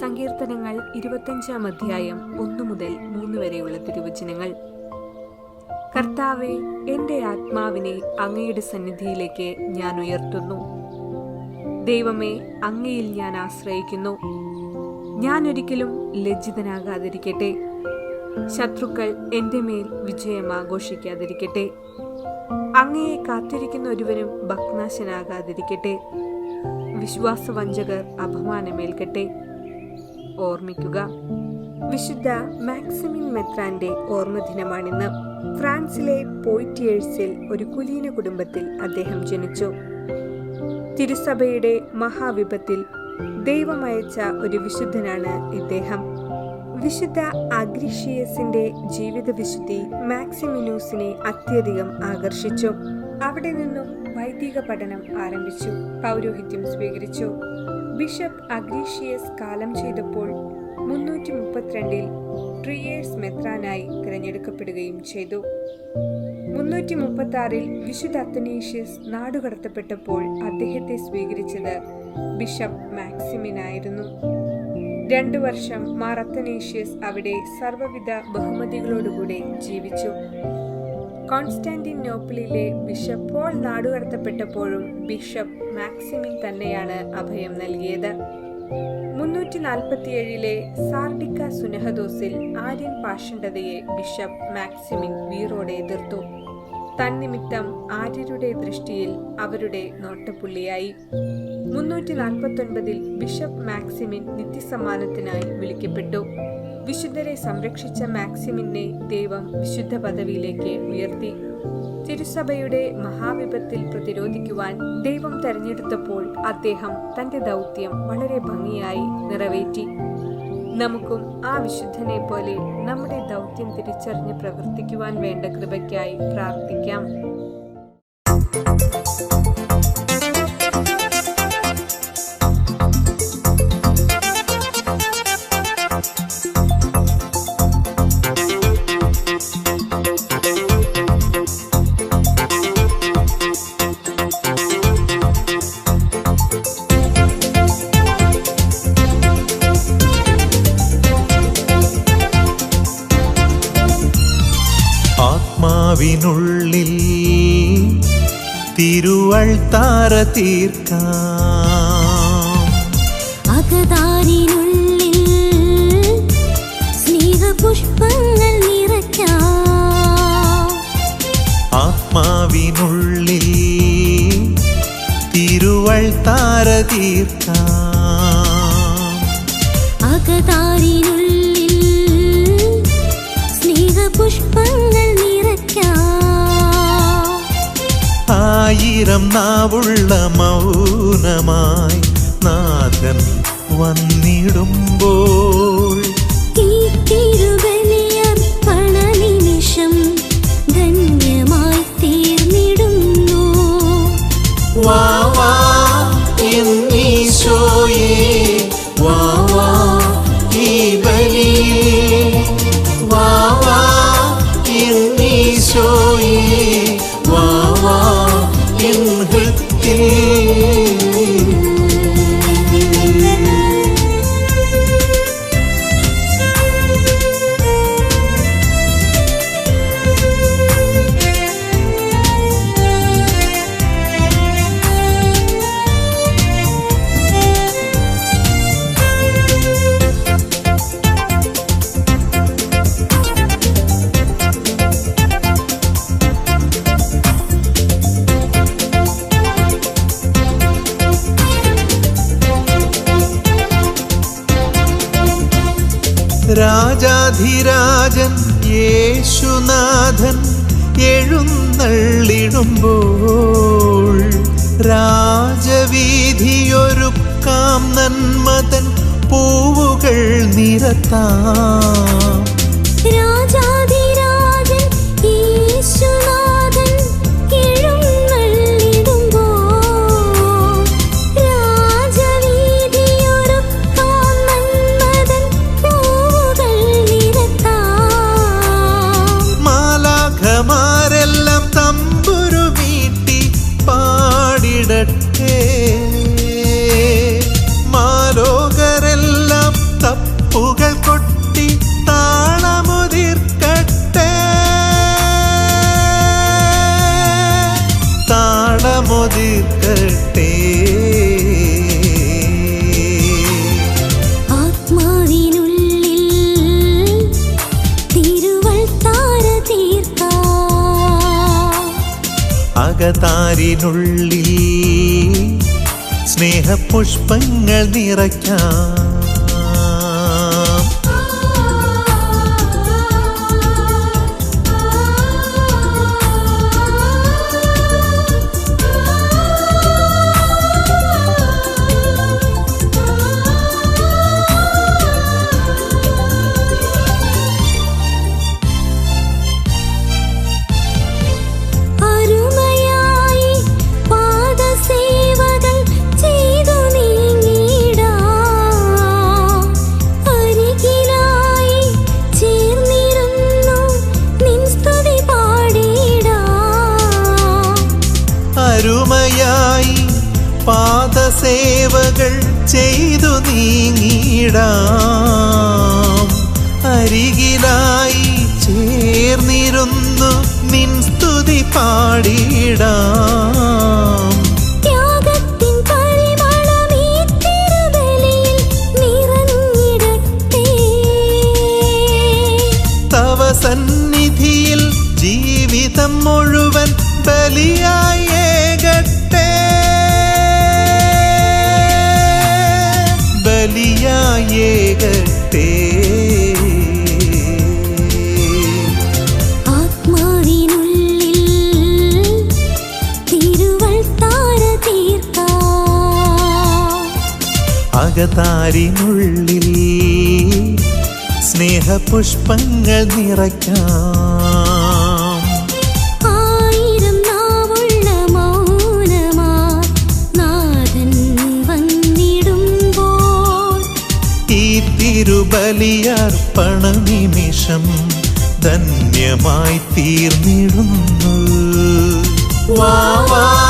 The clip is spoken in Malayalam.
സങ്കീർത്തനങ്ങൾ ഇരുപത്തഞ്ചാം അധ്യായം ഒന്നു മുതൽ മൂന്ന് വരെയുള്ള തിരുവചനങ്ങൾ. കർത്താവെ എന്റെ ആത്മാവിനെ അങ്ങയുടെ സന്നിധിയിലേക്ക് ഞാൻ ഉയർത്തുന്നു. ദൈവമേ അങ്ങയിൽ ഞാൻ ആശ്രയിക്കുന്നു. ഞാൻ ഒരിക്കലും ലജ്ജിതനാകാതിരിക്കട്ടെ. ശത്രുക്കൾ എന്റെ മേൽ വിജയം ആഘോഷിക്കാതിരിക്കട്ടെ. അങ്ങയെ കാത്തിരിക്കുന്ന ഒരുവനും ഭഗ്നാശനാകാതിരിക്കട്ടെ. വിശ്വാസവഞ്ചകർ അപമാനമേൽക്കട്ടെ. ഓർമ്മിക്കുക. വിശുദ്ധ മാക്സിമിൻ മെത്രാന്റെ ഓർമ്മദിനമാണിന്ന്. ഫ്രാൻസിലെ പോയിറ്റിയേഴ്സിൽ ഒരു കുലീന കുടുംബത്തിൽ അദ്ദേഹം ജനിച്ചു. തിരുസഭയുടെ മഹാവിപത്തിൽ ദൈവമയച്ച ഒരു വിശുദ്ധനാണ് ഇദ്ദേഹം. വിശുദ്ധ അഗ്രിഷിയസിന്റെ ജീവിത വിശുദ്ധി മാക്സിമിനൂസിനെ അത്യധികം ആകർഷിച്ചു. അവിടെ നിന്നും വൈദിക പഠനം ആരംഭിച്ചു. പൗരോഹിത്യം സ്വീകരിച്ചു. ബിഷപ്പ് അഗ്രീഷിയസ് കാലം ചെയ്തപ്പോൾ മുന്നൂറ്റി മുപ്പത്തിരണ്ടിൽ ട്രിയേഴ്സ് മെത്രാനായി തിരഞ്ഞെടുക്കപ്പെടുകയും ചെയ്തു. മുന്നൂറ്റി മുപ്പത്തി ആറിൽ വിശുദ്ധ അത്തനേഷ്യസ് നാടുകടത്തപ്പെട്ടപ്പോൾ അദ്ദേഹത്തെ സ്വീകരിച്ചത് ബിഷപ്പ് മാക്സിമിനായിരുന്നു. രണ്ടു വർഷം മാർ അത്തനേഷ്യസ് അവിടെ സർവവിധ ബഹുമതികളോടുകൂടെ ജീവിച്ചു. കോൺസ്റ്റാന്റിനോപ്പിളിലെ ബിഷപ്പ് പോൾ നാടുകടത്തപ്പെട്ടപ്പോഴും ബിഷപ്പ് മാക്സിമിൻ തന്നെയാണ് അഭയം നൽകിയത്. മുന്നൂറ്റി നാൽപ്പത്തിയേഴിലെ സാർഡിക്ക സുനഹദോസിൽ ആര്യൻ പാഷണ്ഡതയെ ബിഷപ്പ് മാക്സിമിൻ വീറോടെ എതിർത്തു. തന്നിമിത്തം ആര്യരുടെ ദൃഷ്ടിയിൽ അവരുടെ നോട്ടപ്പുള്ളിയായി. മുന്നൂറ്റി നാൽപ്പത്തൊൻപതിൽ ബിഷപ്പ് മാക്സിമിൻ നിത്യസമ്മാനത്തിനായി വിളിക്കപ്പെട്ടു. വിശുദ്ധരെ സംരക്ഷിച്ച മാക്സിമിനെ ദൈവം വിശുദ്ധ പദവിയിലേക്ക് ഉയർത്തി. തിരുസഭയുടെ മഹാവിപത്തിൽ പ്രതിരോധിക്കുവാൻ ദൈവം തെരഞ്ഞെടുത്തപ്പോൾ അദ്ദേഹം തന്റെ ദൗത്യം വളരെ ഭംഗിയായി നിറവേറ്റി. നമുക്കും ആ വിശുദ്ധനെ പോലെ നമ്മുടെ ദൗത്യം തിരിച്ചറിഞ്ഞ് പ്രവർത്തിക്കുവാൻ വേണ്ട കൃപയ്ക്കായി പ്രാർത്ഥിക്കാം. ആത്മാവിനുള്ളിൽ താര തീർക്കാം. അകതാരിനുള്ളിൽ സ്നേഹപുഷ്പങ്ങൾ നിറയ്ക്കാം. ആത്മാവിനുള്ളിൽ താര തീർക്കാം. അകതാരിനുള്ളിൽ സ്നേഹപുഷ്പങ്ങൾ ആയിരം നാവുള്ള മൗനമായി നാഥൻ വന്നിടുമ്പോൾ രാജാധിരാജൻ യേശുനാഥൻ എഴുന്നള്ളിടുമ്പോൾ രാജവീതിയൊരുക്കാം നന്മതൻ പൂവുകൾ നിരത്താം. മോതിർക്കട്ടെ അകതാരിനുള്ളിൽ സ്നേഹപുഷ്പങ്ങൾ നിറയ്ക്കാം. പാദസേവകൾ ചെയ്തു നീങ്ങിടാം. അരികിലായി ചേർന്നിരുന്നു നിൻ സ്തുതി തവ സന്നിധിയിൽ ജീവിതം മുഴുവൻ ബലിയായേകട്ടെ അകതാരിനുള്ളിൽ സ്നേഹപുഷ്പങ്ങൾ നിറയ്ക്കാം. ആയിരം നാവുള്ള മൗനമാ നാഥൻ വന്നിടുമ്പോൾ. ഈ തിരുബലിയർപ്പണ നിമിഷം ധന്യമായി തീർന്നിടുന്നു. വാ.